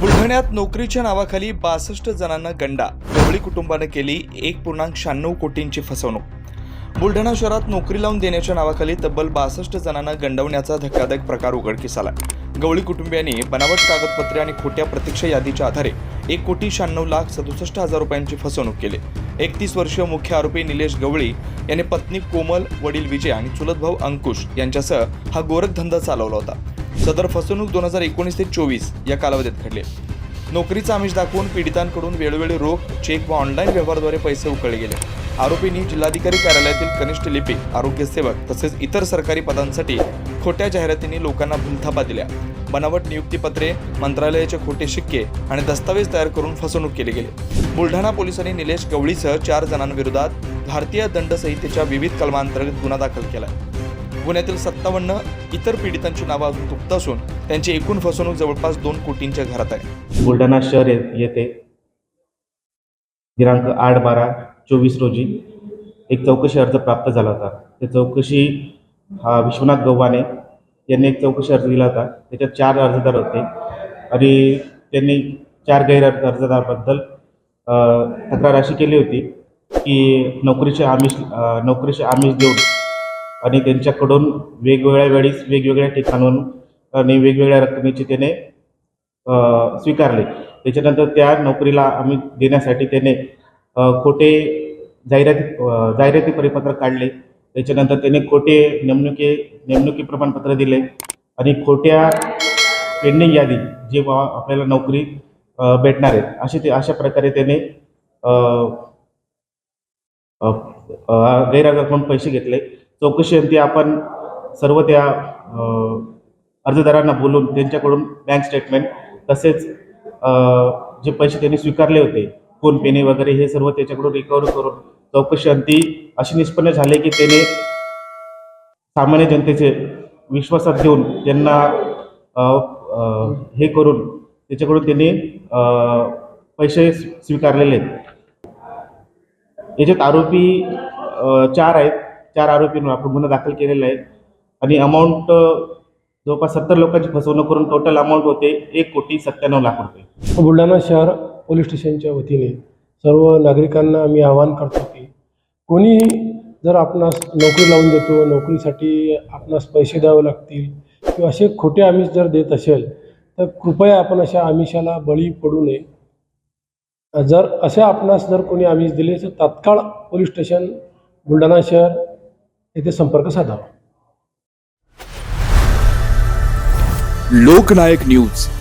बुलढाण्यात नोकरीच्या नावाखाली बासष्ट जणांना गंडा. गवळी कुटुंबानं केली एक पूर्णांक शहाण्णव कोटींची फसवणूक. बुलढाणा शहरात नोकरी लावून देण्याच्या नावाखाली तब्बल बासष्ट जणांना गंडवण्याचा धक्कादायक प्रकार उघडकीस आला गवळी कुटुंबियांनी बनावट कागदपत्रे आणि खोट्या प्रतीक्षा यादीच्या आधारे एक कोटी शहाण्णव लाख सदुसष्ट हजार रुपयांची फसवणूक केली. एकतीस वर्षीय मुख्य आरोपी निलेश गवळी याने पत्नी कोमल वडील विजय आणि चुलत भाऊ अंकुश यांच्यासह हा गोरखधंदा चालवला होता. सदर फसवणूक दोन हजार एकोणीस ते चोवीस या कालावधीत घडले. नोकरीचा आमिष दाखवून पीडितांकडून वेळोवेळी रोख चेक व ऑनलाईन व्यवहाराद्वारे पैसे उकळले गेले. आरोपींनी जिल्हाधिकारी कार्यालयातील कनिष्ठ लिपिक आरोग्य सेवक तसेच इतर सरकारी पदांसाठी खोट्या जाहिरातींनी लोकांना भूलथापा दिल्या. बनावट नियुक्तीपत्रे मंत्रालयाचे खोटे शिक्के आणि दस्तावेज तयार करून फसवणूक केली गेली. बुलढाणा पोलिसांनी निलेश गवळीसह चार जणांविरोधात भारतीय दंड संहितेच्या विविध कलमांतर्गत गुन्हा दाखल केला. गुन्ह्यातील सत्तावन्न इतर पीडितांची नावं अजून गुप्त असून त्यांची एकूण फसवणूक जवळपास दोन कोटींच्या घरात आहे. बुलढाणा शहर येथे दिनांक आठ बारा चोवीस रोजी एक चौकशी अर्ज प्राप्त झाला होता. ते चौकशी हा विश्वनाथ गव्हाणे यांनी एक चौकशी अर्ज दिला होता. त्याच्यात चार अर्जदार होते आणि त्यांनी चार गैर अर्जदारबद्दल तक्रार अशी केली होती की नोकरीचे आमिष नोकरीचे आमिष देऊन आणि त्यांच्याकडून वेगवेगळ्या वेळीस वेगवेगळ्या ठिकाणून आणि वेगवेगळ्या रकमेचे त्याने स्वीकारले. त्याच्यानंतर त्या नोकरीला आम्ही देण्यासाठी त्याने खोटे जाहिराती जाहिराती परिपत्र काढले. त्याच्यानंतर त्याने खोटे नेमणुकी नेमणुकी प्रमाणपत्र दिले आणि खोट्या पेंडिंग यादी जे बा आपल्याला नोकरी भेटणार आहेत असे ते अशा प्रकारे त्याने अ, गैरहजर म्हणून पैसे घेतले. चौकशी अंती आपण सर्व त्या अर्जदारांना बोलून त्यांच्याकडून बँक स्टेटमेंट तसेच जे पैसे त्यांनी स्वीकारले होते फोनपेने वगैरे हे सर्व त्याच्याकडून रिकवर करून चौकशी अंती अशी निष्पन्न झाले की त्याने सामान्य जनतेचे विश्वासात घेऊन त्यांना हे करून त्याच्याकडून त्यांनी पैसे स्वीकारलेले आहेत. याच्यात आरोपी चार आहेत. चार आरोपींवर आपण गुन्हा दाखल केलेला आहे. आणि अमाऊंट जवळपास सत्तर लोकांची फसवणूक करून टोटल अमाऊंट होते एक कोटी सत्त्याण्णव लाख रुपये. बुलढाणा शहर पोलीस स्टेशनच्या वतीने सर्व नागरिकांना आम्ही आवाहन करतो की कोणी जर आपणास नोकरी लावून देतो नोकरीसाठी आपणास पैसे द्यावे लागतील किंवा असे खोटे आमिष जर देत असेल तर कृपया आपण अशा आमिषाला बळी पडू नये. जर असे आपणास जर कोणी आमिष दिले तर तात्काळ पोलीस स्टेशन बुलढाणा शहर येथे संपर्क साधावा. लोकनायक न्यूज.